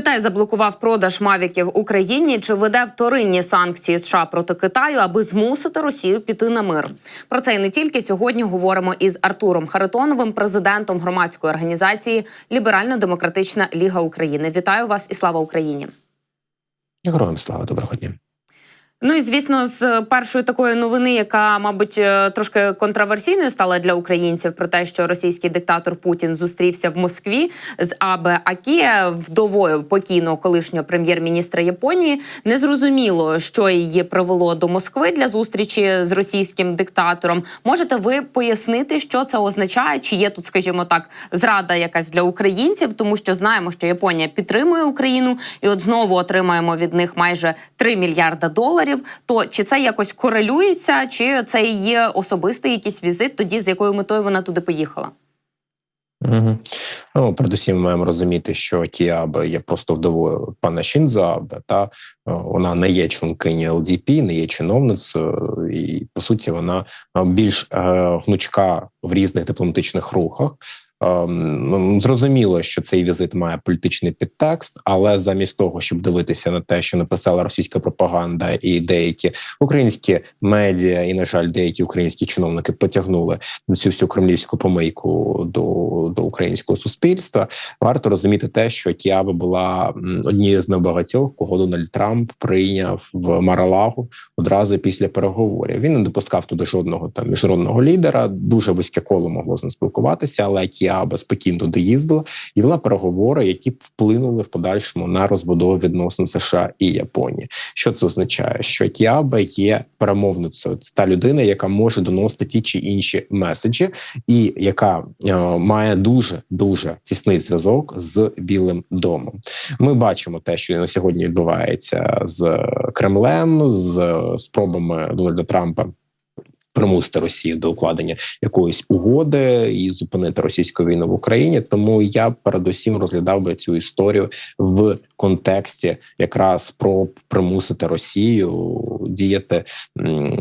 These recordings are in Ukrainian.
Китай заблокував продаж мавіків Україні. Чи веде вторинні санкції США проти Китаю, аби змусити Росію піти на мир? Про це і не тільки сьогодні говоримо із Артуром Харитоновим, президентом громадської організації Ліберально-Демократична Ліга України. Вітаю вас і слава Україні! Героям слава доброго дня. Ну і звісно, з першої такої новини, яка, мабуть, е, трошки контроверсійною стала для українців, про те, що російський диктатор Путін зустрівся в Москві з Абе Акіє, вдовою покійного колишнього прем'єр-міністра Японії. Незрозуміло, що її привело до Москви для зустрічі з російським диктатором. Можете ви пояснити, що це означає? Чи є тут, скажімо так, зрада якась для українців, тому що знаємо, що Японія підтримує Україну, і от знову отримаємо від них майже 3 мільярда доларів. То чи це якось корелюється, чи це є особистий якийсь візит, тоді з якою метою вона туди поїхала? Угу. Ну, передусім, ми маємо розуміти, що Кіабе є просто вдовою пана Шінзо та е, вона не є членкині ЛДП, не є чиновницею, і по суті вона е, більш е, гнучка в різних дипломатичних рухах. Ем, зрозуміло, що цей візит має політичний підтекст, але замість того, щоб дивитися на те, що написала російська пропаганда, і деякі українські медіа, і на жаль, деякі українські чиновники потягнули цю всю кремлівську помийку до до українського суспільства. Варто розуміти те, що Тіаба була однією з небагатьох, кого Дональд Трамп прийняв в Маралагу одразу після переговорів. Він не допускав туди жодного там міжнародного лідера. Дуже вузьке коло могло з ним спілкуватися, але Тіаба спокійно доїздила і вела переговори, які вплинули в подальшому на розбудову відносин США і Японії. Що це означає? Що Тіаба є перемовницею. Це та людина, яка може доносити ті чи інші меседжі, і яка е, має дуже дуже тісний зв'язок з Білим домом. Ми бачимо те, що на сьогодні відбувається з Кремлем, з спробами Дональда Трампа примусити Росію до укладення якоїсь угоди і зупинити російську війну в Україні. Тому я передусім розглядав би цю історію в контексті якраз про примусити Росію діяти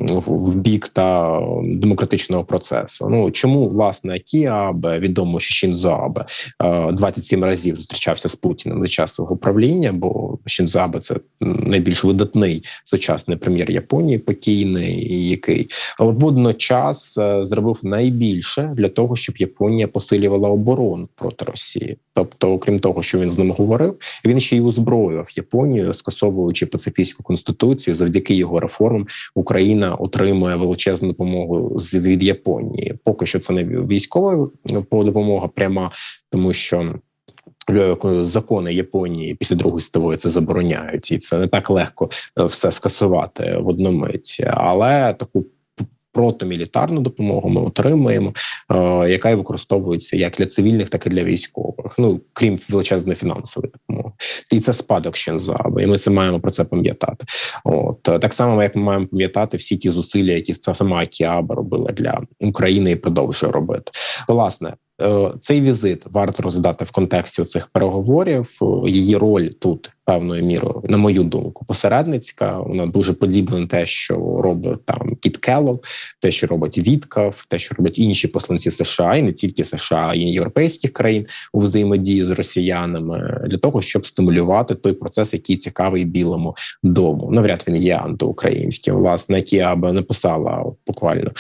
в бік та демократичного процесу. Ну чому власне ті Абе, відомо, що Шінзо Абе 27 разів зустрічався з Путіним за час свого правління, бо Шінзо це найбільш видатний сучасний прем'єр Японії, покійний, який водночас е, зробив найбільше для того, щоб Японія посилювала оборону проти Росії. Тобто, окрім того, що він з ним говорив, він ще й озброював Японію, скасовуючи пацифістську конституцію. Завдяки його реформам Україна отримує величезну допомогу з від Японії. Поки що це не військова допомога пряма, тому що. Е, закони Японії після другої світової це забороняють, і це не так легко е, все скасувати в одномиті, але таку протимілітарну допомогу ми отримуємо, е, яка і використовується як для цивільних, так і для військових. Ну крім величезної фінансової допомоги, і це спадок Щензаби, і ми це маємо про це пам'ятати. От так само, як ми маємо пам'ятати всі ті зусилля, які сама Кіаба робила для України і продовжує робити. Власне, е, цей візит варто розглядати в контексті цих переговорів. Її роль тут певною мірою, на мою думку, посередницька. Вона дуже подібна на те, що робить там Кіт Келлог, те, що робить Віткав, те, що роблять інші посланці США, і не тільки США, і європейських країн у взаємодії з росіянами для того, щоб стимулювати той процес, який цікавий білому дому. Навряд він є антиукраїнським. Власне, Кіаба написала буквально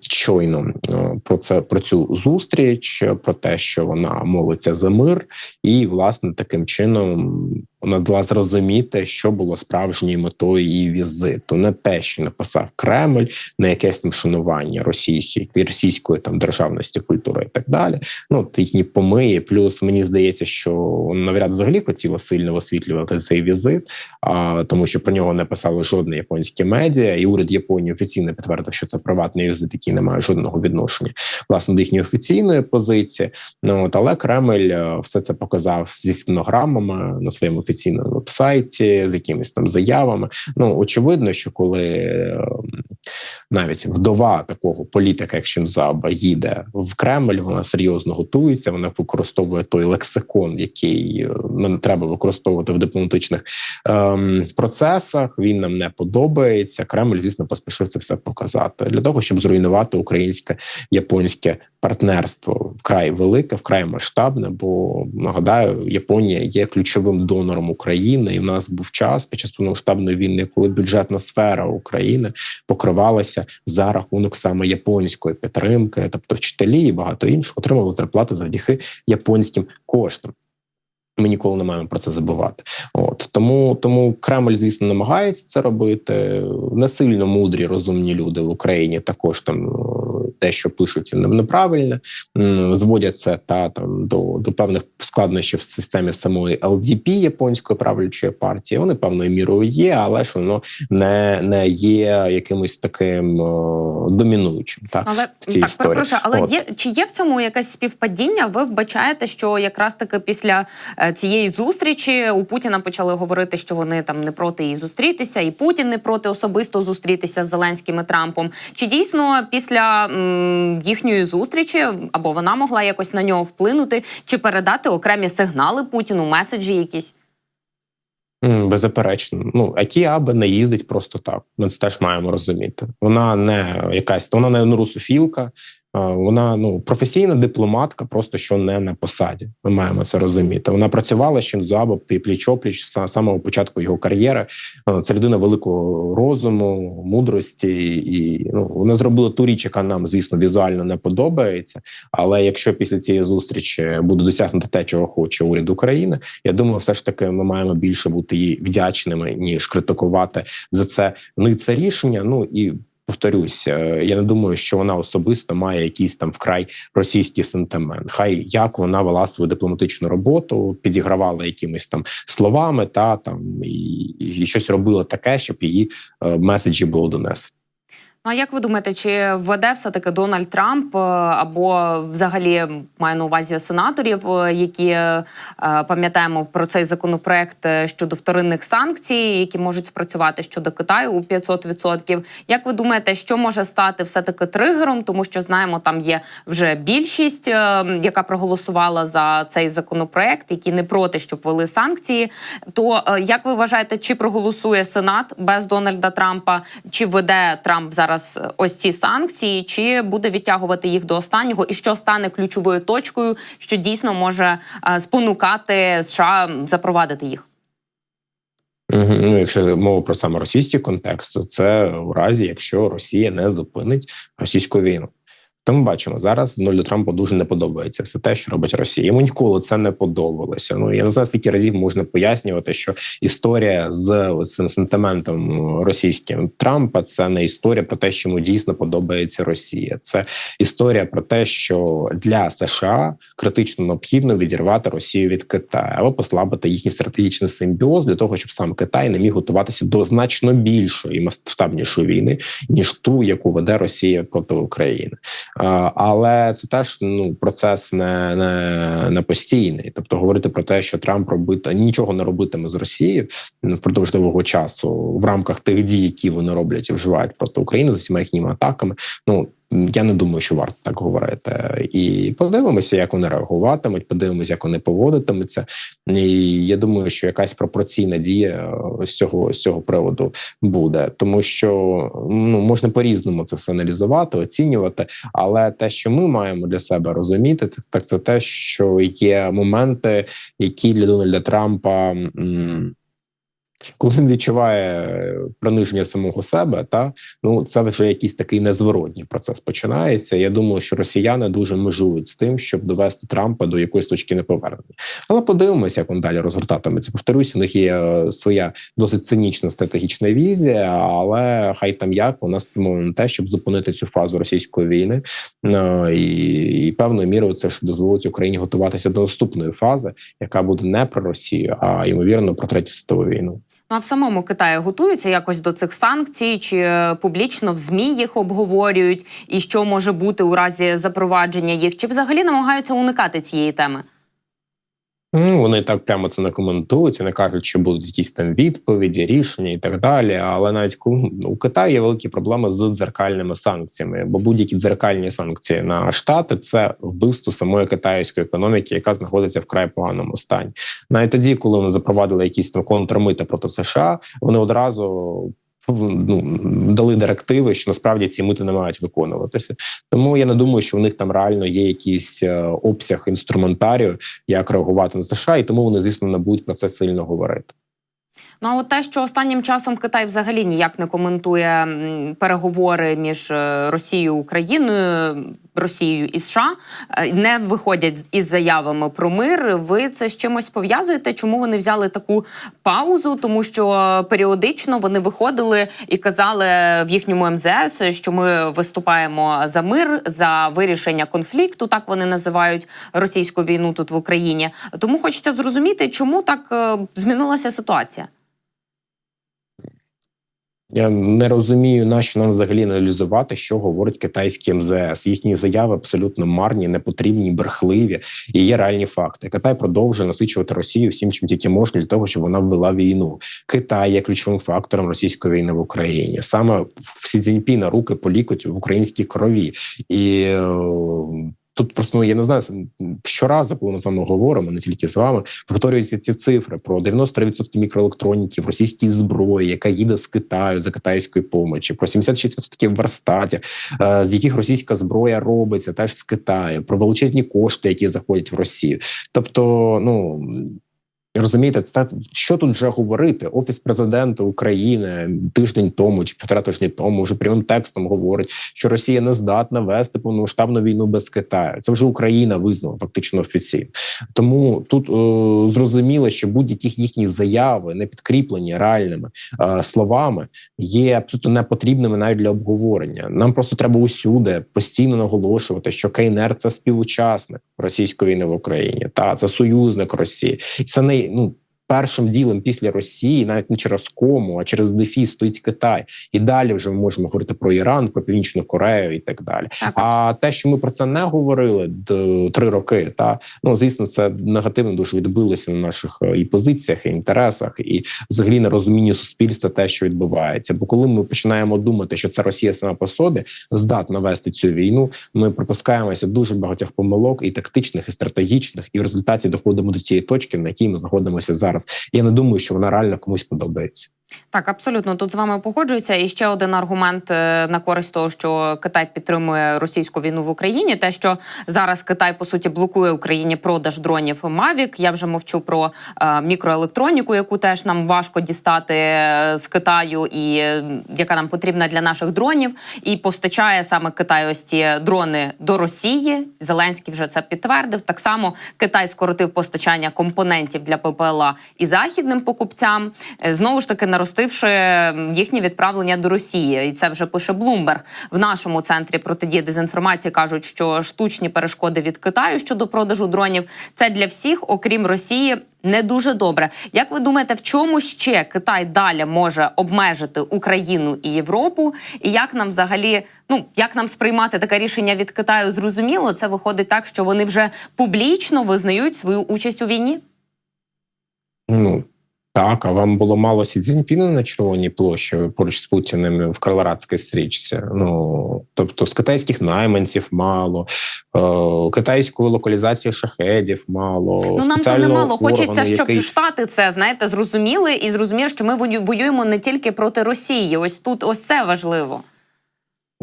щойно е, про це про цю зустріч, про те, що вона молиться за мир, і власне таким чином вона дала зрозуміти, що було справжньою метою її візиту, не те, що написав Кремль, не якесь там шанування російської російської там державності, культури і так далі. Ну їхні помиї. Плюс мені здається, що навряд взагалі хотіла сильно висвітлювати цей візит, а тому, що про нього не писали жодне японське медіа, і уряд Японії офіційно підтвердив, що це приватний візит, який не має жодного відношення власне до їхньої офіційної позиції. Ну от але Кремль е, все це показав зі стенограмами на своєму офіційному веб-сайті з якимись там заявами. Ну очевидно, що коли ем, навіть вдова такого політика, як Шинзаба, їде в Кремль. Вона серйозно готується. Вона використовує той лексикон, який е, нам треба використовувати в дипломатичних ем, процесах. Він нам не подобається. Кремль, звісно, поспішив це все показати для того, щоб зруйнувати українське японське партнерство вкрай велике, вкрай масштабне. Бо нагадаю, Японія є ключовим донором України, і в нас був час під час повномасштабної війни, коли бюджетна сфера України покривалася за рахунок саме японської підтримки, тобто вчителі і багато інших отримали зарплати завдяки японським коштам. Ми ніколи не маємо про це забувати. От тому, тому Кремль, звісно, намагається це робити. Насильно мудрі, розумні люди в Україні також там е, дещо пишуть неправильно, м, зводять це та там до, до певних складнощів в системі самої ЛДП японської правлячої партії. Вони певною мірою є, але ж воно не, не є якимось таким о, домінуючим. Та Але в цій так історії. перепрошую, але От. є чи є в цьому якесь співпадіння? Ви вбачаєте, що якраз таки після е, цієї зустрічі у Путіна почали говорити, що вони там не проти її зустрітися, і Путін не проти особисто зустрітися з Зеленським і Трампом. Чи дійсно після м, їхньої зустрічі або вона могла якось на нього вплинути, чи передати окремі сигнали Путіну, меседжі якісь? Беззаперечно, ну Акі Абе не їздить просто так. Ми це теж маємо розуміти. Вона не якась вона не русофілка, вона ну професійна дипломатка, просто що не на посаді. Ми маємо це розуміти. Вона працювала з Шинзо Абе пліч-опліч з самого початку його кар'єри. Це людина великого розуму, мудрості, і ну вона зробила ту річ, яка нам, звісно, візуально не подобається. Але якщо після цієї зустрічі буде досягнути те, чого хоче уряд України, я думаю, все ж таки ми маємо більше бути їй вдячними ніж критикувати за це не це рішення. Ну і повторюсь, е, я не думаю, що вона особисто має якийсь там вкрай російський сентимент. Хай як вона вела свою дипломатичну роботу, підігравала якимись там словами, та там і, і щось робила таке, щоб її е, меседжі було донесено. Ну, а як ви думаєте, чи введе все таки Дональд Трамп е, або взагалі маю на увазі сенаторів, е, які е, пам'ятаємо про цей законопроект щодо вторинних санкцій, які можуть спрацювати щодо Китаю у 500%. Як ви думаєте, що може стати все таки тригером? Тому що знаємо, там є вже більшість, яка проголосувала за цей законопроект, які не проти, щоб ввели санкції. То як ви вважаєте, чи проголосує Сенат без Дональда Трампа, чи веде Трамп зараз е, ось ці санкції, чи буде відтягувати їх до останнього, і що стане ключовою точкою, що дійсно може е, спонукати США запровадити їх? Ну, якщо мова про саме російський контекст, то це у разі, якщо Росія не зупинить російську війну. То ми бачимо зараз Дональду Трампу дуже не подобається все те, що робить Росія. Йому ніколи це не подобалося. Ну я не знаю, скільки разів можна пояснювати, що історія з цим сентиментом російським Трампа це не історія про те, що йому дійсно подобається Росія. Це історія про те, що для США критично необхідно відірвати Росію від Китаю або послабити їхній стратегічний симбіоз для того, щоб сам Китай не міг готуватися до значно більшої масштабнішої війни ніж ту, яку веде Росія проти України. А, Але це теж ну процес не, не, не постійний. Тобто говорити про те, що Трамп робити нічого не робитиме з Росією впродовж довгого часу в рамках тих дій, які вони роблять і вживають проти України з усіма їхніми атаками. Ну я не думаю, що варто так говорити. І подивимося, як вони реагуватимуть. Подивимося, як вони поводитимуться. І я думаю, що якась пропорційна дія е, з цього з цього приводу буде, тому що ну можна по різному це все аналізувати, оцінювати. Але те, що ми маємо для себе розуміти, так- це те, що є моменти, які для Дональда Трампа. м, коли він відчуває приниження самого себе, та ну це вже якийсь такий незворотній процес починається. Я думаю, що росіяни дуже межують з тим, щоб довести Трампа до якоїсь точки неповернення. Але подивимося, як він далі розгортатиметься. Повторюсь, у них є е, своя досить цинічна стратегічна візія, але хай там як у нас на те, щоб зупинити цю фазу російської війни, Е, і, і певною мірою це ж дозволить Україні готуватися до наступної фази, яка буде не про Росію, а ймовірно про третю світову війну. Ну а в самому Китаї готуються якось до цих санкцій, чи е, публічно в змі їх обговорюють, і що може бути у разі запровадження їх, чи взагалі намагаються уникати цієї теми? Ну, вони так прямо це не коментують, вони кажуть, що будуть якісь там відповіді, рішення і так далі. Але навіть у Китаї є великі проблеми з дзеркальними санкціями, бо будь-які дзеркальні санкції на штати це вбивство самої китайської економіки, яка знаходиться в край поганому стані. Навіть тоді, коли вони запровадили якісь там контрмити проти США, вони одразу. Ну дали директиви, що насправді ці мити не мають виконуватися. Тому я не думаю, що у них там реально є якийсь е, обсяг інструментарію, як реагувати на США, і тому вони, звісно, не будуть про це сильно говорити. Ну а от те, що останнім часом Китай взагалі ніяк не коментує переговори між е, Росією Україною, Росією і США, е, не виходять із заявами про мир. Ви це з чимось пов'язуєте? Чому вони взяли таку паузу? Тому що періодично вони виходили і казали в їхньому МЗС, що ми виступаємо за мир, за вирішення конфлікту. Так вони називають російську війну тут в Україні. Тому хочеться зрозуміти, чому так е, змінилася ситуація. Я не розумію, на що нам взагалі аналізувати, що говорить китайський МЗС. Їхні заяви абсолютно марні, непотрібні, брехливі і є реальні факти. Китай продовжує насичувати Росію всім, чим тільки можна, для того, щоб вона ввела війну. Китай є ключовим фактором російської війни в Україні. Саме в Сі Цзіньпіна руки полікуть в українській крові і. Тут просто ну, я не знаю щоразу, коли ми з вами говоримо, не тільки з вами, повторюються ці цифри про 93% мікроелектроніки в російській зброї, яка їде з Китаю за китайської помочі, про 76% в Арстаті, е, з яких російська зброя робиться, теж з Китаю, про величезні кошти, які заходять в Росію. Тобто, ну. Розумієте, це що тут вже говорити? Офіс президента України тиждень тому чи півтора тижні тому вже прямим текстом говорить, що Росія не здатна вести повномасштабну війну без Китаю. Це вже Україна визнала фактично офіційно. Тому тут о, зрозуміло, що будь-які їхні заяви не підкріплені реальними е, словами, є абсолютно непотрібними навіть для обговорення. Нам просто треба усюди постійно наголошувати, що КНР це співучасник російської війни в Україні, та це союзник Росії, це не ну. Першим ділом після Росії, навіть не через кому, а через ДефІ стоїть Китай, і далі вже ми можемо говорити про Іран, про Північну Корею і так далі. Так, а те, що ми про це не говорили три роки, та ну звісно, це негативно дуже відбилося на наших е, і позиціях, і інтересах, і взагалі на розумінні суспільства, те, що відбувається. Бо коли ми починаємо думати, що це Росія сама по собі здатна вести цю війну, ми припускаємося дуже багатьох помилок, і тактичних, і стратегічних, і в результаті доходимо до тієї точки, на якій ми знаходимося зараз. Я не думаю, що вона реально комусь подобається. Так, абсолютно тут з вами погоджуюся. І ще один аргумент е, на користь того, що Китай підтримує російську війну в Україні. Те, що зараз Китай по суті блокує Україні продаж дронів Mavic. Я вже мовчу про е, мікроелектроніку, яку теж нам важко дістати е, з Китаю, і яка нам потрібна для наших дронів, і постачає саме Китай ось ці дрони до Росії. Зеленський вже це підтвердив. Так само Китай скоротив постачання компонентів для ППЛА і західним покупцям. Знову ж таки наростивши м, їхні відправлення до Росії, і це вже пише Блумберг. В нашому центрі протидії дезінформації кажуть, що штучні перешкоди від Китаю щодо продажу дронів це для всіх, окрім Росії. Не дуже добре. Як ви думаєте, в чому ще Китай далі може обмежити Україну і Європу? І як нам взагалі, ну як нам сприймати таке рішення від Китаю? Зрозуміло, це виходить так, що вони вже публічно визнають свою участь у війні. Ну так, а вам було мало Сі Цзіньпіна на червоній площі поруч з Путіним в Карларадській стрічці. Ну тобто з китайських найманців мало, е, китайської локалізації шахедів мало. Ну нам то немало. Хочеться, щоб який... штати це знаєте зрозуміли і зрозуміли, що ми вою- воюємо не тільки проти Росії. Ось тут ось це важливо.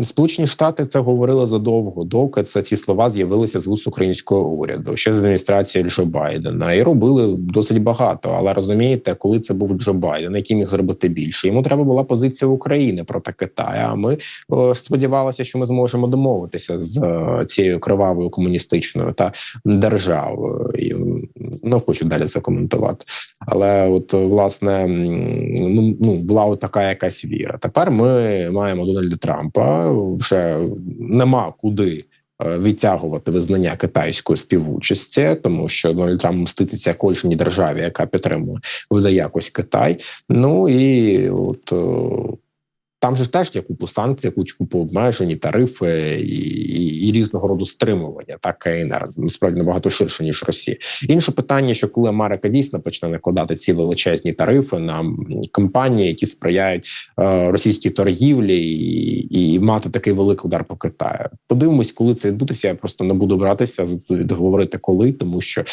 Сполучені Штати це говорили задовго, доки це ці слова з'явилися з вуст українського уряду ще з адміністрації Джо Байдена, і робили досить багато. Але розумієте, коли це був Джо Байден, який міг зробити більше, йому треба була позиція України проти Китаю. А ми сподівалися, що ми зможемо домовитися з е, цією кривавою комуністичною та державою. Не хочу далі це коментувати. Але от власне ну, ну була от така якась віра. Тепер ми маємо Дональда Трампа. Вже нема куди е, відтягувати визнання китайської співучасті, тому що Дональд Трамп мстититься кожній державі, яка підтримує видає якось Китай. Ну і от. Там же теж є купу санкцій, купу обмежень, тарифи і, і, і різного роду стримування. Так КНР насправді набагато ширше ніж Росія. Інше питання, що коли Америка дійсно почне накладати ці величезні тарифи на компанії, які сприяють е, російській торгівлі, і, і мати такий великий удар по Китаю. Подивимось, коли це відбудеться. Я просто не буду братися говорити коли, тому що е,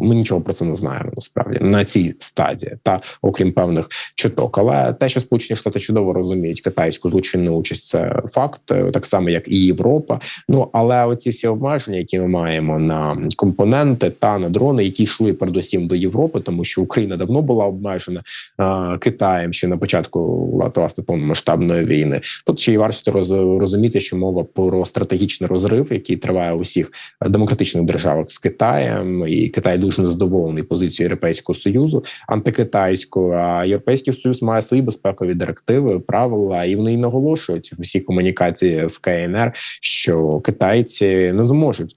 ми нічого про це не знаємо насправді на цій стадії, та окрім певних чуток. Але те, що Сполучені Штати чудово розуміють китайську злочинну участь, це факт, е, так само як і Європа. Ну але оці всі обмеження, які ми маємо на компоненти та на дрони, які йшли передусім до Європи, тому що Україна давно була обмежена е, Китаєм ще на початку власне повномасштабної війни. Тут ще й варто роз- розуміти, що мова про стратегічний розрив, який триває у всіх демократичних державах з Китаєм, і Китай дуже незадоволений позицією Європейського союзу антикитайською. А Європейський союз має свої безпекові директиви, правила, і вони наголошують в усій комунікації з КНР, що китайці не зможуть.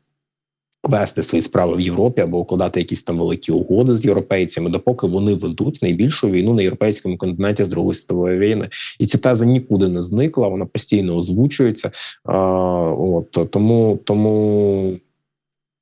Вести свої справи в Європі або укладати якісь там великі угоди з європейцями, допоки вони ведуть найбільшу війну на європейському континенті з другої світової війни, і ця теза нікуди не зникла. Вона постійно озвучується. А, от тому, тому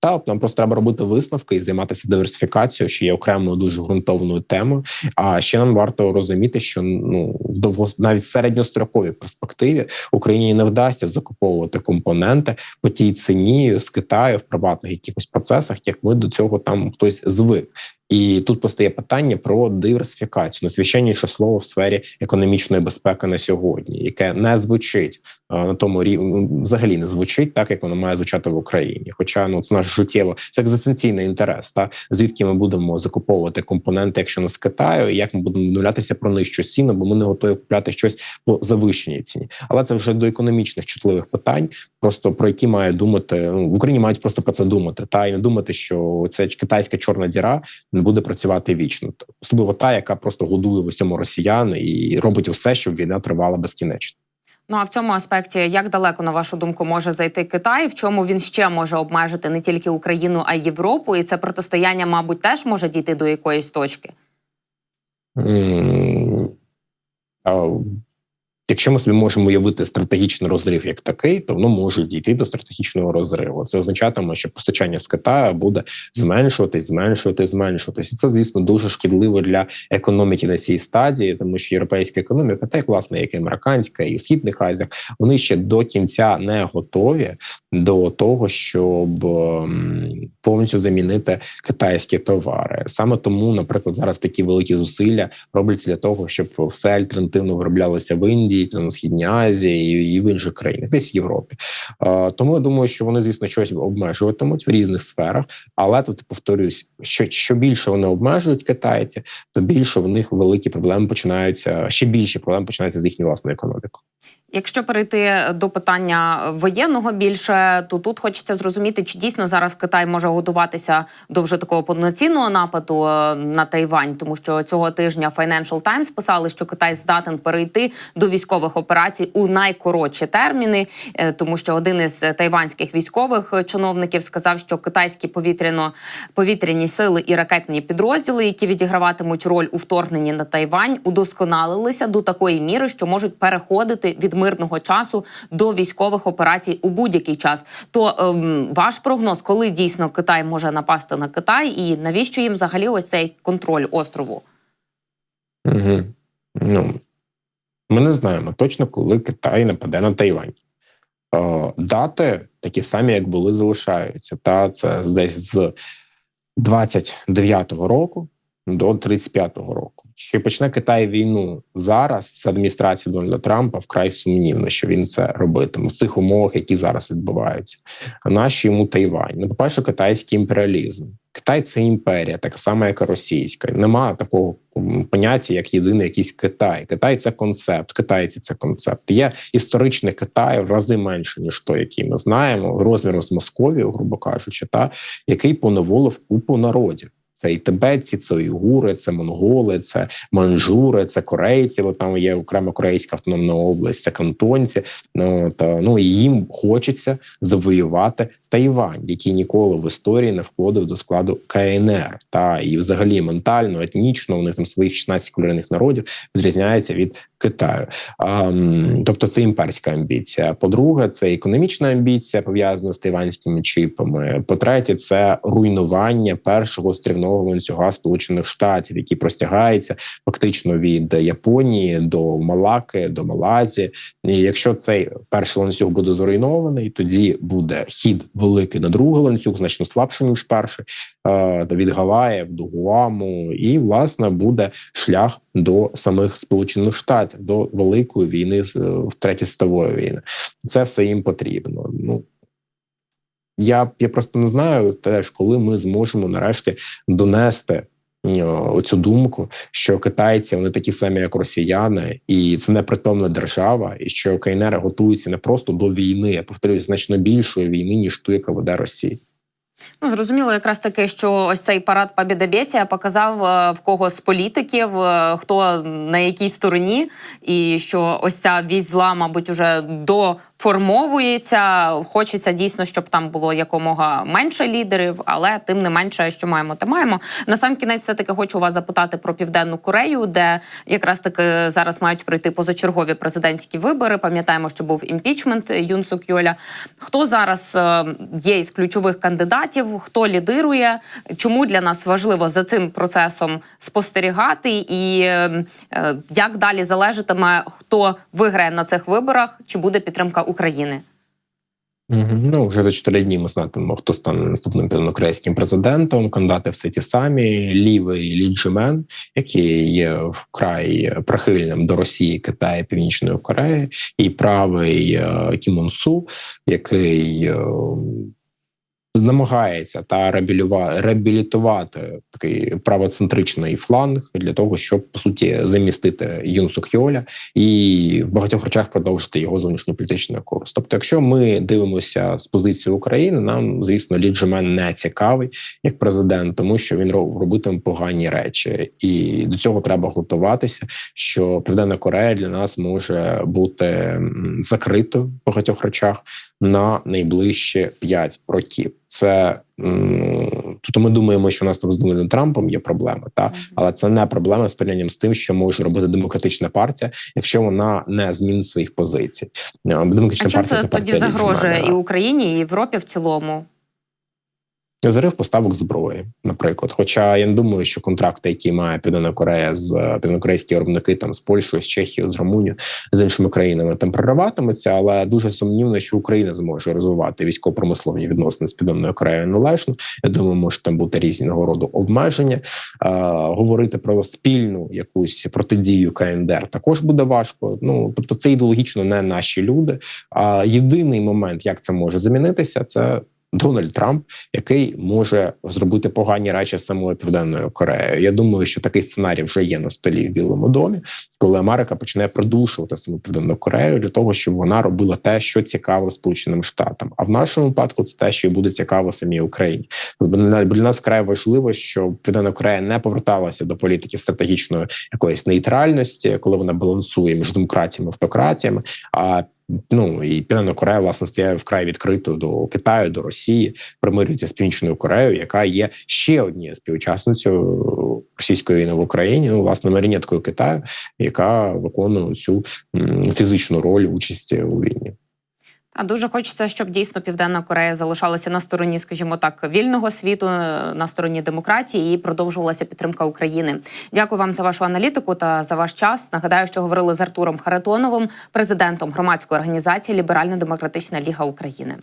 та нам просто треба робити висновки і займатися диверсифікацією, що є окремою дуже ґрунтовною темою. А ще нам варто розуміти, що ну в довго навіть середньостроковій перспективі Україні не вдасться закуповувати компоненти по тій ціні з Китаю в приватних якихось процесах, як ми до цього там хтось звик. І тут постає питання про диверсифікацію найсвященніше слово в сфері економічної безпеки на сьогодні, яке не звучить е, на тому рівні, взагалі не звучить так, як воно має звучати в Україні. Хоча ну це наш життєво це екзистенційний інтерес, та звідки ми будемо закуповувати компоненти, якщо не з Китаю, і як ми будемо домовлятися про нижчу ціну, бо ми не готові купляти щось по завищеній ціні. Але це вже до економічних чутливих питань, просто про які має думати ну, в Україні мають просто про це думати, та і не думати, що це китайська чорна діра не буде працювати вічно, особливо та, яка просто годує в усьому росіян і робить усе, щоб війна тривала безкінечно. Ну а в цьому аспекті як далеко на вашу думку може зайти Китай? В чому він ще може обмежити не тільки Україну, а й Європу? І це протистояння, мабуть, теж може дійти до якоїсь точки. Якщо ми собі можемо уявити стратегічний розрив як такий, то воно може дійти до стратегічного розриву. Це означатиме, що постачання з Китаю буде зменшуватись, зменшуватись, зменшуватись. І це, звісно, дуже шкідливо для економіки на цій стадії, тому що європейська економіка, так власне, як і американська, і в східних Азіях, вони ще до кінця не готові до того, щоб ем, повністю замінити китайські товари. Саме тому, наприклад, зараз такі великі зусилля робляться для того, щоб все альтернативно вироблялося в Індії, на східній Азії і в інших країнах, десь в Європі. Е, Тому я думаю, що вони, звісно, щось обмежуватимуть в різних сферах. Але тут повторюсь, що що більше вони обмежують китайці, то більше в них великі проблеми починаються ще більші проблеми починаються з їхньою власною економікою. Якщо перейти до питання воєнного більше, то тут хочеться зрозуміти, чи дійсно зараз Китай може готуватися до вже такого повноцінного нападу е, на Тайвань, тому що цього тижня Financial Times писали, що Китай здатен перейти до військових операцій у найкоротші терміни, е, тому що один із тайванських військових чиновників сказав, що китайські повітряно повітряні сили і ракетні підрозділи, які відіграватимуть роль у вторгненні на Тайвань, удосконалилися до такої міри, що можуть переходити від мирного часу до військових операцій у будь-який час. То ем, ваш прогноз, коли дійсно Китай може напасти на Китай, і навіщо їм взагалі ось цей контроль острову? Угу. Ну, ми не знаємо точно, коли Китай нападе на Тайвань. Е, дати такі самі, як були, залишаються. Та це десь з 29-го року до 35-го року. Чи почне Китай війну зараз з адміністрації Дональда Трампа вкрай сумнівно, що він це робитиме в цих умовах, які зараз відбуваються. А наші йому Тайвань. Ну, по-перше, китайський імперіалізм. Китай це імперія, така сама, як і російська. Нема такого поняття, як єдиний якийсь Китай. Китай це концепт. Китайці це концепт. Є історичний Китай в рази менше ніж той, який ми знаємо, розміром з Московією, грубо кажучи, та який поневолив купу народів. Це і тибетці, це уйгури, це монголи, це манжури, це корейці. Бо там є окрема корейська автономна область, це кантонці. Ну та ну і їм хочеться завоювати Тайвань, який ніколи в історії не входив до складу КНР. Та і взагалі ментально, етнічно у них там своїх 16 кольорних народів відрізняється від Китаю. А, тобто це імперська амбіція. По-друге, це економічна амбіція пов'язана з тайванськими чіпами. По-третє, це руйнування першого стрівного ланцюга Сполучених Штатів, який простягається фактично від Японії до Малаки, до Малайзії. І якщо цей перший ланцюг буде зруйнований, тоді буде хід великий на другий ланцюг, значно слабший ніж перший, е, від Гаваїв до Гуаму, і власне буде шлях до самих Сполучених Штатів, до великої війни е, в третій світової війни. Це все їм потрібно. Ну я, я просто не знаю теж, коли ми зможемо нарешті донести. е, Оцю думку, що китайці вони такі самі, як росіяни, і це непритомна держава, і що КНР готується не просто до війни, а повторюю, значно більшої війни ніж ту, яка веде Росія. Ну зрозуміло, якраз таки, що ось цей парад Побєдобєсія показав е, в кого з політиків, е, хто на якій стороні, і що ось ця вісь зла, мабуть, уже доформовується. Хочеться дійсно, щоб там було якомога менше лідерів, але тим не менше, що маємо, те маємо. На сам кінець, все таки хочу вас запитати про південну Корею, де якраз таки зараз мають пройти позачергові президентські вибори. Пам'ятаємо, що був імпічмент Юн Сук Йоля. Хто зараз е, є із ключових кандидатів? Хто лідирує? Чому для нас важливо за цим процесом спостерігати? І е, е, як далі залежатиме, хто виграє на цих виборах? Чи буде підтримка України? Ну вже за чотири дні ми знатимемо, хто стане наступним південнокорейським президентом. Кандидати все ті самі: лівий Лі Джемен, який є вкрай прихильним до Росії, Китаю, Північної Кореї, і правий е, Кім Ун Су, який е, намагається та реабілітувати такий правоцентричний фланг для того, щоб по суті замістити Юн Сук і в багатьох речах продовжити його зовнішньополітичний курс. Тобто, якщо ми дивимося з позиції України, нам звісно Лі Джемен не цікавий як президент, тому що він роб- робитиме погані речі, і до цього треба готуватися. Що Південна Корея для нас може бути закритою в багатьох речах на найближчі 5 років. Це тобто ми думаємо, що у нас там з Дональдом Трампом є проблеми, та але це не проблема з порівнянням з тим, що може робити демократична партія, якщо вона не змінить своїх позицій. Е, Демократична А чим партія це тоді партія загрожує і Україні, і Європі в цілому? Зарив поставок зброї, наприклад. Хоча я не думаю, що контракти, які має Південна Корея з південнокорейські виробники там з Польщею, з Чехією, з Румунією, з іншими країнами там прориватимуться, але дуже сумнівно, що Україна зможе розвивати військово-промислові відносини з Південною Кореєю належно. Я думаю, може там бути різного роду обмеження. Е, говорити про спільну якусь протидію КНДР також буде важко. Ну тобто, це ідеологічно не наші люди. А єдиний момент, як це може замінитися, це Дональд Трамп, який може зробити погані речі з самою південною Кореєю. Я думаю, що такий сценарій вже є на столі в Білому домі, коли Америка почне придушувати саму південну Корею для того, щоб вона робила те, що цікаво Сполученим Штатам. А в нашому випадку це те, що і буде цікаво самій Україні. Для нас край важливо, щоб Південна Корея не поверталася до політики стратегічної якоїсь нейтральності, коли вона балансує між демократіями автократіями. А Ну і Південна Корея власне стає вкрай відкрито до Китаю, до Росії, примирюється з Північною Кореєю, яка є ще однією співучасницею російської війни в Україні. Ну, власне, маріонеткою Китаю, яка виконує цю фізичну роль участі у війні. А дуже хочеться, щоб дійсно Південна Корея залишалася на стороні, скажімо так, вільного світу, на стороні демократії і продовжувалася підтримка України. Дякую вам за вашу аналітику та за ваш час. Нагадаю, що говорили з Артуром Харитоновим, президентом громадської організації Ліберально-демократична Ліга України.